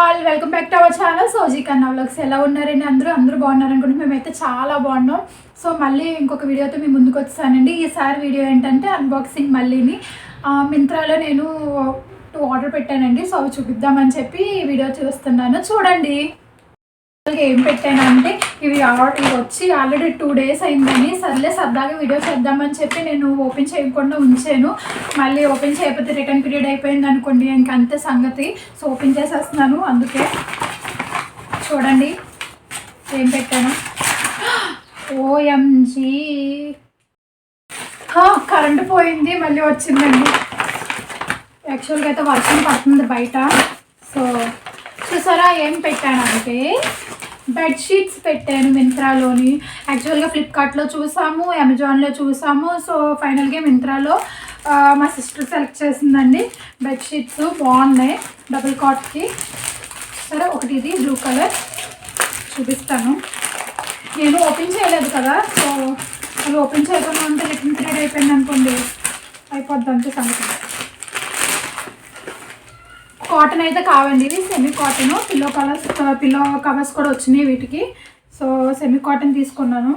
All welcome back to our channel. Soji Kanna vlogs ఎలా ఉన్నారండి అందరూ? అందరూ బాగున్నారు అనుకుంటే మేమైతే చాలా బాగున్నాం. సో మళ్ళీ ఇంకొక వీడియోతో మేము ముందుకు వచ్చానండి. ఈసారి వీడియో ఏంటంటే అన్బాక్సింగ్ మళ్ళీని మింత్రాలో నేను టూ ఆర్డర్ పెట్టానండి. సో అవి చూపిద్దామని చెప్పి వీడియో చూస్తున్నాను. చూడండి. అసలు ఏం పెట్టానంటే ఇవి ఇవి వచ్చి ఆల్రెడీ టూ డేస్ అయిందని సర్లే సరదాగా వీడియో చేద్దామని చెప్పి నేను ఓపెన్ చేయకుండా ఉంచాను. మళ్ళీ ఓపెన్ చేయకపోతే రిటర్న్ పీరియడ్ అయిపోయింది అనుకోండి ఇంక అంతే సంగతి. సో ఓపెన్ చేసేస్తున్నాను అందుకే. చూడండి ఏం పెట్టాను? ఓఎంజీ కరెంట్ పోయింది మళ్ళీ వచ్చిందండి. యాక్చువల్గా అయితే వర్షం పడుతుంది బయట. సో చూసారా ఏం పెట్టానంటే బెడ్షీట్స్ పెట్టాను మింత్రాలోని. యాక్చువల్గా ఫ్లిప్కార్ట్లో చూసాము అమెజాన్లో చూసాము. సో ఫైనల్గా మింత్రాలో మా సిస్టర్ సెలెక్ట్ చేసిందండి బెడ్షీట్స్. బాగున్నాయి డబుల్ కాట్కి సరే ఒకటి ఇది బ్లూ కలర్ చూపిస్తాను. నేను ఓపెన్ చేయలేదు కదా సో అది ఓపెన్ చేయకుండా ఉంటే రిటర్న్ పీరియడ్ అయిపోయింది అనుకోండి అయిపోద్ది అంతే సంగతి. కాటన్ అయితే కావండి. ఇవి semi cotton pillow colours pillow covers కూడా వచ్చినాయి వీటికి. సో సెమీ కాటన్ తీసుకున్నాను.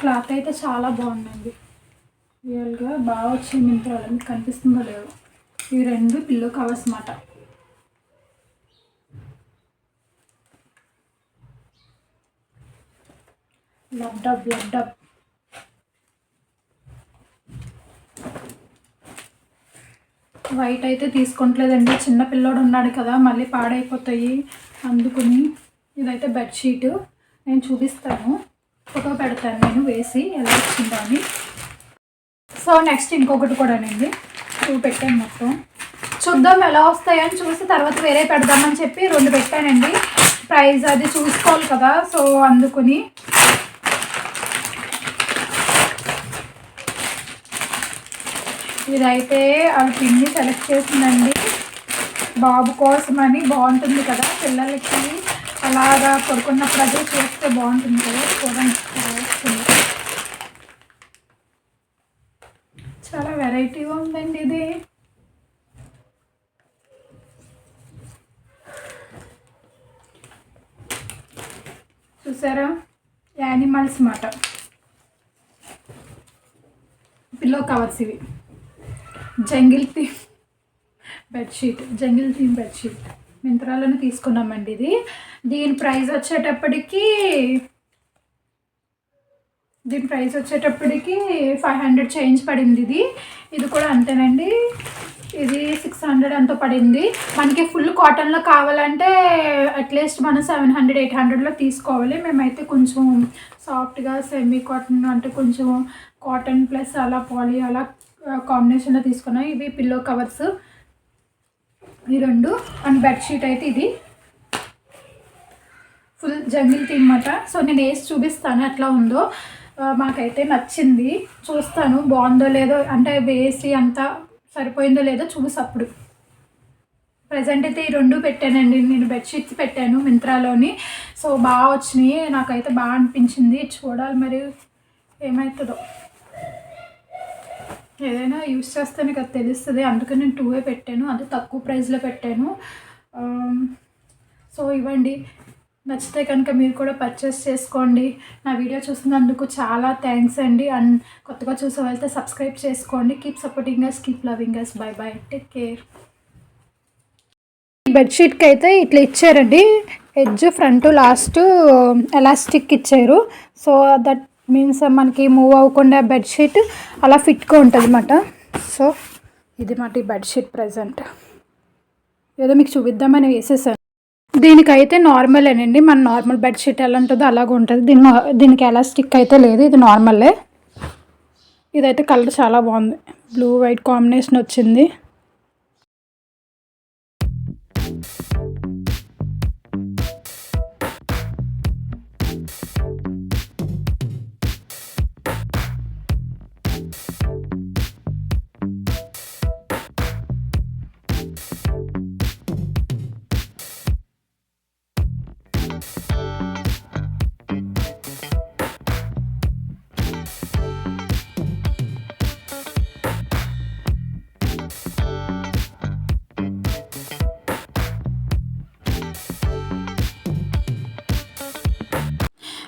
క్లాత్ అయితే చాలా బాగుందండి. రియల్గా బాగా వచ్చింది మింత్రాలు. మీకు కనిపిస్తుందో లేదు. ఇవి రెండు పిల్లో కవర్స్ అన్నమాట లబ్డబ్ లబ్డబ్ వైట్ అయితే తీసుకుంటలేదండి. చిన్న పిల్లోడు ఉన్నాడు కదా మళ్ళీ పాడైపోతాయి అందుకుని ఇదైతే బెడ్షీట్ నేను చూపిస్తాను. ఫోటో పెడతాను నేను వేసి ఎలా వచ్చిందో అని. సో నెక్స్ట్ ఇంకొకటి కూడానండి. టూ పెట్టాను మొత్తం. చూద్దాం ఎలా వస్తాయని చూసి తర్వాత వేరే పెడదామని చెప్పి రెండు పెట్టానండి. ప్రైస్ అది చూసుకోవాలి కదా సో అందుకుని ఇదైతే అవి పిన్ని సెలెక్ట్ చేసిందండి. బాబు కోసమని బాగుంటుంది కదా పిల్లలకి. అలాగా పడుకున్నప్పుడు అదే చేస్తే బాగుంటుంది కదా చూడండి చాలా వెరైటీగా ఉందండి ఇది. చూసారా? యానిమల్స్ మాట. పిల్లో కవర్స్ ఇవి. Jungle theme bedsheet jungle theme bedsheet. మింత్రాలను తీసుకున్నామండి ఇది. దీని ప్రైస్ వచ్చేటప్పటికి దీని ప్రైస్ వచ్చేటప్పటికి ఫైవ్ హండ్రెడ్ చేంజ్ పడింది ఇది. ఇది కూడా అంతేనండి. ఇది సిక్స్ హండ్రెడ్ అంతా పడింది. మనకి ఫుల్ కాటన్లో కావాలంటే అట్లీస్ట్ మనం సెవెన్ హండ్రెడ్ ఎయిట్ హండ్రెడ్లో తీసుకోవాలి. మేమైతే కొంచెం సాఫ్ట్గా సెమీ కాటన్ అంటే కొంచెం కాటన్ ప్లస్ అలా పాలీ అలా కాంబినేషన్లో తీసుకున్నాం. ఇవి పిల్లో కవర్స్. ఈ రెండు. అండ్ బెడ్షీట్ అయితే ఇది. ఫుల్ జంగిల్ థీమ్ సో నేను వేసి చూపిస్తాను ఎట్లా ఉందో. మాకైతే నచ్చింది. చూస్తాను. బాగుందో లేదో అంటే వేసి అంతా సరిపోయిందో లేదో చూసి అప్పుడు. ప్రజెంట్ అయితే ఈ రెండు పెట్టానండి. నేను బెడ్షీట్స్ పెట్టాను మింత్రాలోని. సో బాగా వచ్చినాయి. నాకైతే బాగా అనిపించింది. చూడాలి మరి ఏమవుతుందో ఏదైనా యూస్ చేస్తేనే కదా తెలుస్తుంది. అందుకే నేను టూవే పెట్టాను. అది తక్కువ ప్రైస్లో పెట్టాను. సో ఇవ్వండి. నచ్చితే కనుక మీరు కూడా పర్చేస్ చేసుకోండి. నా వీడియో చూసినందుకు చాలా థ్యాంక్స్ అండి. అండ్ కొత్తగా చూసే వెళ్తే సబ్స్క్రైబ్ చేసుకోండి. Keep supporting us keep loving us bye bye take care బెడ్షీట్కి అయితే ఇట్లా ఇచ్చారండి. ఎడ్జ్ ఫ్రంట్ లాస్ట్ ఎలాస్టిక్ ఇచ్చారు. సో దట్ మీన్స్ మనకి మూవ్ అవ్వకుండా బెడ్షీట్ అలా ఫిట్గా ఉంటుంది అన్నమాట. సో ఇది మాట ఈ బెడ్షీట్ ప్రజెంట్ ఏదో మీకు చూపిద్దామని వేసేసాను. దీనికైతే నార్మలేనండి మన నార్మల్ బెడ్షీట్ ఎలా ఉంటుందో అలాగ ఉంటుంది. దీని దీనికి ఎలాస్టిక్ అయితే లేదు. ఇది నార్మలే ఇదైతే కలర్ చాలా బాగుంది. బ్లూ వైట్ కాంబినేషన్ వచ్చింది.